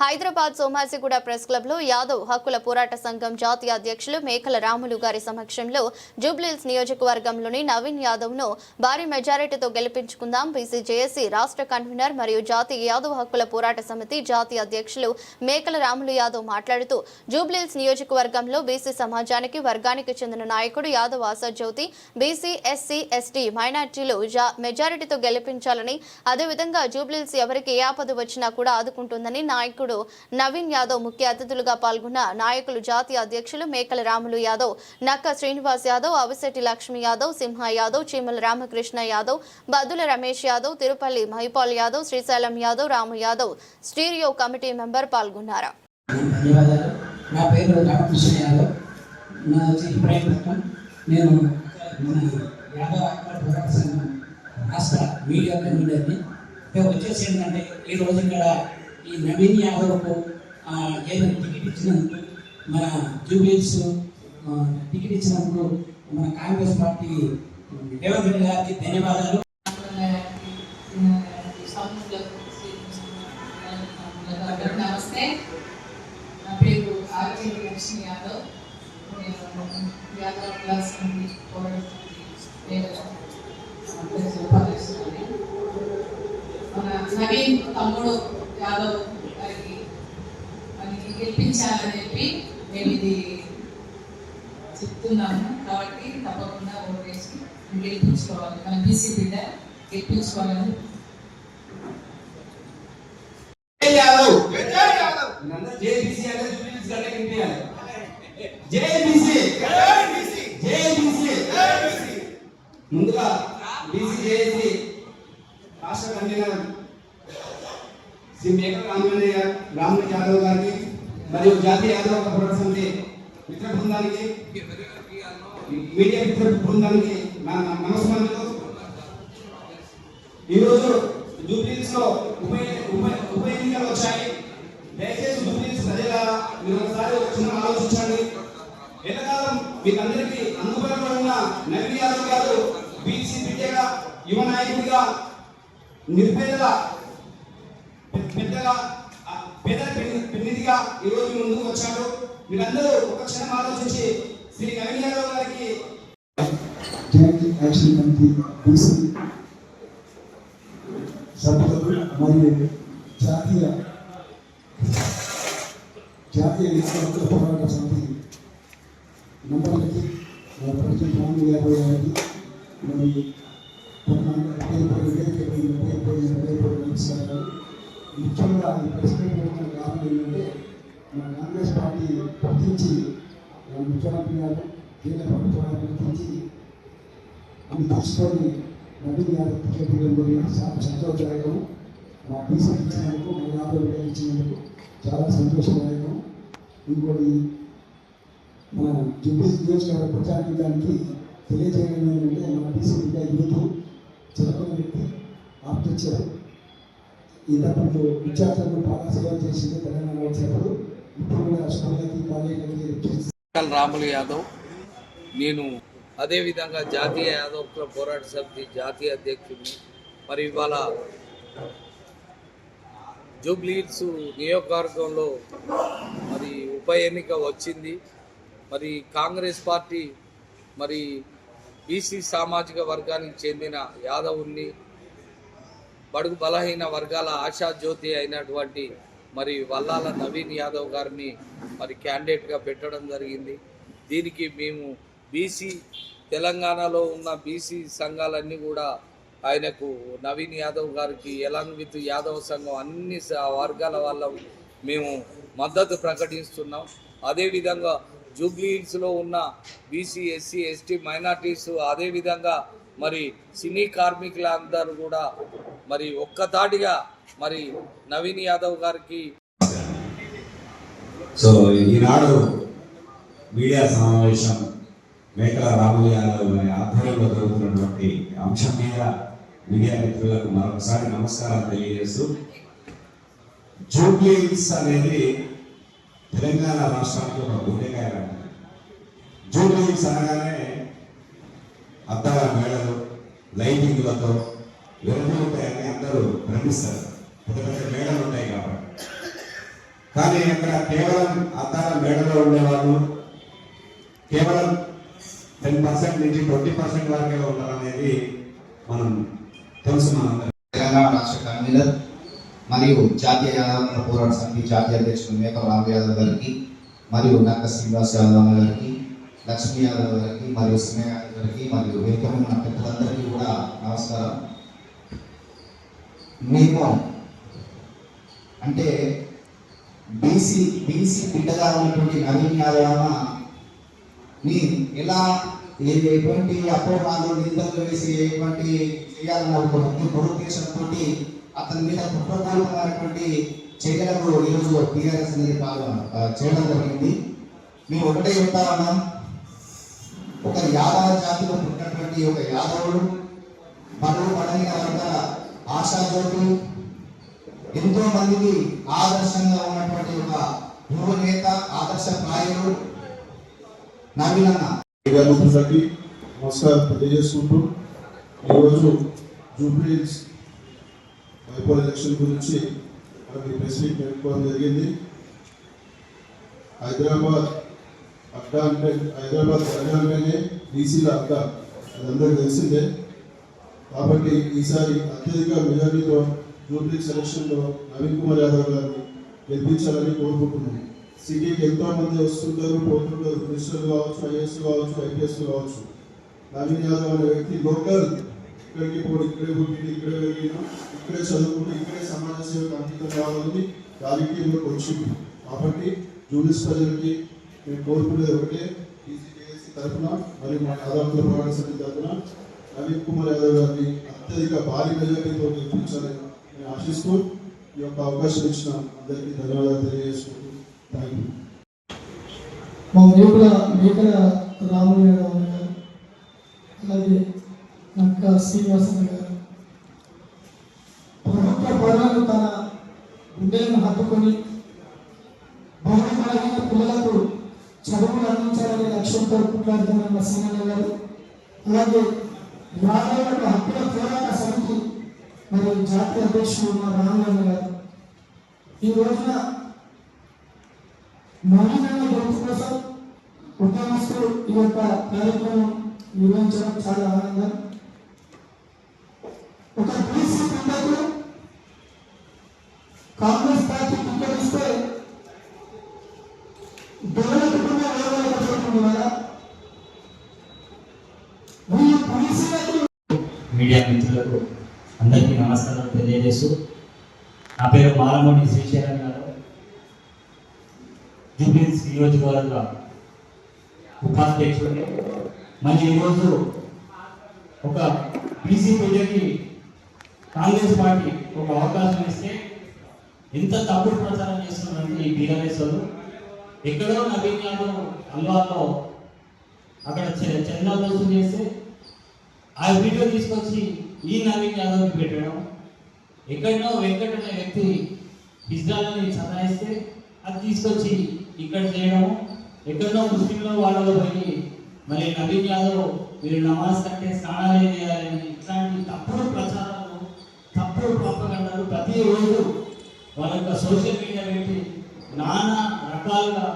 Hyderabad Somajiguda press క్లబ్లో యాదవ్ హక్కుల పోరాట సంఘం జాతీయ అధ్యక్షులు మేకల రాములు గారి సమక్షంలో జూబ్లీల్స్ నియోజకవర్గంలోని నవీన్ యాదవ్ను భారీ మెజారిటీతో గెలిపించుకుందాం. B C J A C రాష్ట్ర కన్వీనర్ మరియు జాతీయ యాదవ్ హక్కుల పోరాట సమితి జాతీయ అధ్యక్షులు మేకల రాములు యాదవ్ మాట్లాడుతూ జూబ్లీల్స్ నియోజకవర్గంలో బీసీ సమాజానికి వర్గానికి చెందిన నాయకుడు Yadav Asad Jyothi BC SC ST మైనార్టీలు జా- మెజారిటీతో గెలిపించాలని అదేవిధంగా జూబ్లీల్స్ ఎవరికి ఏ ఆపద వచ్చినా కూడా ఆదుకుంటుందని నాయకుడు నవీన్ యాదవ్ ముఖ్య అతిథులుగా పాల్గొన్న నాయకులు జాతీయ అధ్యక్షులు మేకల రాములు యాదవ్ నక్క Srinivas Yadav Avisetti Lakshmi Yadav Simha Yadav Cheemala Ramakrishna Yadav Badula Ramesh Yadav Tirupalli Mahipal Yadav Srisailam Yadav Ramu Yadav steering committee member పాల్గొన్నారు. నా పేరు రామకృష్ణ యాదవ్. నా వచ్చి ఇబ్రాహీంపట్నం నేను మన యాదవ్ పోరాట సంఘం రాష్ట్ర మీడియా కన్వీనర్ని. వచ్చేసి ఏంటంటే ఈరోజు ఇక్కడ ఈ నవీన్ యాదవ్కు ఏదైనా టికెట్ ఇచ్చినందుకు మన జూబ్లీస్ టికెట్ ఇచ్చినందుకు మన కాంగ్రెస్ పార్టీ రేవంత్ రెడ్డి గారికి ధన్యవాదాలు. నమస్తే. నా పేరు ఆర్కే లక్ష్మి యాదవ్. నేను యాదవ్ క్లాస్ నుండి. మన నవీన్ తమ్ముడు యాదవ్ గారికి మనకి గెలిపించాలని చెప్పి మేము ఇది చెప్తున్నాము. కాబట్టి తప్పకుండా ఓటు వేసి గెలిపించుకోవాలి. మన బీసీ బిడ్డ గెలిపించుకోవాలని. జై యాదవ్! మీరందరూ జై బీసీ అంటే జూబ్లీస్ గడ్డ కింపియాలి జై బీసీ! జై బీసీ! ముందుగా బీసీ జేఏసీ రాష్ట్ర కన్వీనర్ శ్రీ మేకల రామయ్య రామయ్య యాదవ్ గారికి మరియు జాతీయ యాదవ్ పోరాట సమితి మిత్ర బృందానికి మీడియా మిత్ర బృందానికి నా నా నమస్కారాలు ఈరోజు జూబ్లీస్లో ఉప ఉప ఎన్నికలు వచ్చాయి. దయచేసి జూబ్లీస్ ప్రజలారా మీరు ఒకసారి ఒక చిన్న ఆలోచించండి. ఎంతకాలం మీకందరికీ అందుబాటులో ఉన్న నవీన్ యాదవ్ గారు బీసీ బిడ్డగా యువ నాయకుడిగా నిర్పేదల పెద్దగా పేదల పెన్ని- పెన్నిధిగా రోజు మీ ముందుకు వచ్చాడు మీరందరూ ఒక క్షణం ఆలోచించి శ్రీ నవీన్ గారికి జాయింట్ యాక్షన్ కమిటీ బీసీ సభ్యులు మరియు జాతీయ జాతీయ విద్యార్థుల పోరాట సమితి నంబర్లకి మరి ముఖ్యంగా ఈ ప్రెసిడెంట్ పెట్టిన కారణం ఏంటంటే మన కాంగ్రెస్ పార్టీ గుర్తించి ముఖ్యమంత్రి గారు కేంద్ర ప్రభుత్వాన్ని గుర్తించి అని తీసుకొని నవీన్ గారు టికెట్ చాలా సంతోషదాయకం మా బీసీ ఇచ్చినందుకు మా యాభై బిడ్డ ఇచ్చినందుకు చాలా సంతోషదాయకం. ఇంకోటి మన జూపీ నియోజకవర్గ ప్రచారానికి తెలియజేయడం ఏంటంటే మన బీసీ బిడ్డ యూత్ చదువుకున్న వ్యక్తి ఆప్టిచ్చారు ఇంతకుముందు విద్యార్థులకు బాగా సేవ చేసింది తెలంగాణ వచ్చినప్పుడు ఇప్పుడు కూడా స్కూళ్ళకి కాలేజీలకి రాములు యాదవ్ నేను అదేవిధంగా జాతీయ యాదవ్ క్లబ్ పోరాట సమితి జాతీయ అధ్యక్షుడిని మరి ఇవాళ జూబ్లీస్ నియోజకవర్గంలో మరి ఉప ఎన్నిక వచ్చింది. మరి కాంగ్రెస్ పార్టీ మరి బీసీ సామాజిక వర్గానికి చెందిన యాదవుల్ని బడుగు బలహీన వర్గాల ఆశా జ్యోతి అయినటువంటి మరి వల్లాల నవీన్ యాదవ్ గారిని మరి క్యాండిడేట్గా పెట్టడం జరిగింది. దీనికి మేము బీసీ తెలంగాణలో ఉన్న బీసీ సంఘాలన్నీ కూడా ఆయనకు నవీన్ యాదవ్ గారికి ఎలాంగ్ విత్ యాదవ్ సంఘం అన్ని వర్గాల వాళ్ళ మేము మద్దతు ప్రకటిస్తున్నాం. అదేవిధంగా జూబ్లీ హిల్స్లో ఉన్న బీసీ ఎస్సీ ఎస్టీ మైనార్టీస్ అదేవిధంగా మరి సినీ కార్మికులందరూ కూడా మరి ఒక్కతాటిగా మరి నవీన్ యాదవ్ గారికి సో ఈనాడు మీడియా సమావేశం మేకల రామయ్య యాదవ్ గారి ఆధ్వర్యంలో జరుగుతున్నటువంటి అంశం మీద మీడియా మిత్రులకు మరొకసారి నమస్కారం తెలియజేస్తూ జూబ్లీ హిల్స్ అనేది తెలంగాణ రాష్ట్రానికి ఒక గుండెకాయ జూబ్లీ హిల్స్ అనగానే అత్తగా మేడలు లైటింగ్లతో వెలుగులుంటాయని అందరూ భ్రమిస్తారు పెద్ద పెద్ద ఉంటాయి కాబట్టి. కానీ అక్కడ కేవలం అద్దాల మేడలో ఉండేవాళ్ళు కేవలం టెన్ పర్సెంట్ నుంచి ట్వంటీ పర్సెంట్ వరకే ఉంటారనేది మనం తెలుసు మనందరం. తెలంగాణ రాష్ట్ర కన్వీనర్ మరియు జాతీయ యాదవ పోరాట సమితి జాతీయ అధ్యక్షుడు మేకల రామ్ యాదవ్ గారికి మరియు నక్క శ్రీనివాస్ యాదవ్ గారికి లక్ష్మీ యాదవ్ గారికి మరియు సింహ యాదవ్ గారికి మరియు వేకమైన పెద్దలందరికీ కూడా నమస్కారం. మేము అంటే బీసీ బీసీ బిడ్డగా ఉన్నటువంటి నవీన్ యాదవ్ ఎలా ఎటువంటి అపోహాలు నిందలు వేసి ఎటువంటి చేయాలన్న ఒక దురుద్దేశంతో అతని మీద కుట్రపూరితమైనటువంటి చర్యలకు ఈరోజు టీఆర్ఎస్ అనేది పాల్గొన చేయడం జరిగింది. మేము ఒకటే చెప్తా ఉన్నాం ఒక యాదవ జాతిలో పుట్టినటువంటి ఒక యాదవుడు బడుగు పడగిన వర్గాల ఆశాజ్యోతులు ఎంతో మందికి ఆదర్శంగా ఉన్నటువంటి ఒక యువ నేత ఆదర్శ ప్రాయుడు నవీన్ నమస్కారం తెలియజేసుకుంటూ ఈరోజు జూబ్లీస్ బైపోల్ ఎలక్షన్ గురించి మనకి ప్రెస్ మీట్ పెట్టుకోవడం జరిగింది. హైదరాబాద్ అడ్డా అంటే హైదరాబాద్ తెలంగాణలోనే బీసీల అడ్డా. అది అందరికీ తెలిసిందే. కాబట్టి ఈసారి అత్యధిక మెజారిటీతో జూబ్లీస్ ఎలక్షన్లో నవీన్ కుమార్ యాదవ్ గారిని గెలిపించాలని కోరుకుంటున్నాను. సిటీకి ఎంతో మంది వస్తుంటారు పోతుంటారు. మినిస్టర్లు కావచ్చు ఐఏఎస్ కావచ్చు ఐపీఎస్ కావచ్చు. నవీన్ యాదవ్ అనే వ్యక్తి లోకల్. ఇక్కడికి పోయి ఇక్కడే పుట్టి ఇక్కడే వెళ్ళిన ఇక్కడే చదువుకుంటూ ఇక్కడే సమాజ సేవకు అంకితం కావాలని రాజకీయంలోకి వచ్చింది కాబట్టి జూనియర్స్ ప్రజలకి మేము కోరుకునేది ఒకటే ఈసీకేఎస్సీ తరఫున మరియు మా యాదవ్ పోరాట సమితి తరఫున నవీన్ కుమార్ యాదవ్ గారిని అత్యధిక భారీ మెజార్టీతో గెలిపించాలని నేను ఆశిస్తూ ఈ యొక్క అవకాశం ఇచ్చిన అందరికీ ధన్యవాదాలు తెలియజేసుకుంటూ థ్యాంక్ యూ మా మేకల మేకల రాములు గారు అలాగే నక్క శ్రీనివాసన్ గారు. ప్రభుత్వ పనులను తన గుండెలను హత్తుకొని భవనమైన పిల్లలకు చదువులు అందించాలనే లక్ష్యంతో కొట్లాడుతున్న మా సీనన్న గారు. అలాగే రాఘవులకు హక్కుల పోరాట సమితి మరియు జాతీయ అధ్యక్షుడు మా రామలన్న గారు. ఈ రోజున నవీనమైన గెలుపు కోసం ఉద్యమస్తులు ఈ యొక్క కార్యక్రమం నిర్వహించడం చాలా ఆనందం. ఒక బీసీ బిడ్డకు కాంగ్రెస్ పార్టీ టికెట్ ఇస్తే డెవలప్మెంట్ వేయలేకపోతుంది కదా వీళ్ళు బీసీలకు మీడియా మిత్రులకు అందరికీ నమస్కారాలు తెలియజేస్తూ నా పేరు మాలమూడి శ్రీశైలం గారు. జూబ్లీస్ నియోజకవర్గ ఉపాధ్యక్షుడిని మళ్ళీ ఈరోజు ఒక బీసీ ప్రజలకి కాంగ్రెస్ పార్టీ ఒక అవకాశం ఇస్తే ఎంత తప్పుడు ప్రచారం చేస్తున్నారంటే ఈ బీఆర్ఎస్ వాళ్ళు ఎక్కడో నవీన్ యాదవ్ అల్వాలో అక్కడ చ- చేస్తే ఆ వీడియో తీసుకొచ్చి ఈ నవీన్ యాదవ్కి పెట్టడం ఎక్కడనో వెంకట అనే వ్యక్తి హిజ్రాలని చదాయిస్తే అది తీసుకొచ్చి ఇక్కడ చేయడము. ఎక్కడనో ముస్లింలో వాళ్ళలో పోయి మరి నవీన్ యాదవ్ మీరు నమాజ్ కంటే స్నానాలు చేయాలని ఇట్లాంటి తప్పుడు ప్రచారాలు తప్పుడు ప్రతి ప్రతిరోజు వాళ్ళ యొక్క సోషల్ మీడియా పెట్టి నానా రకాలుగా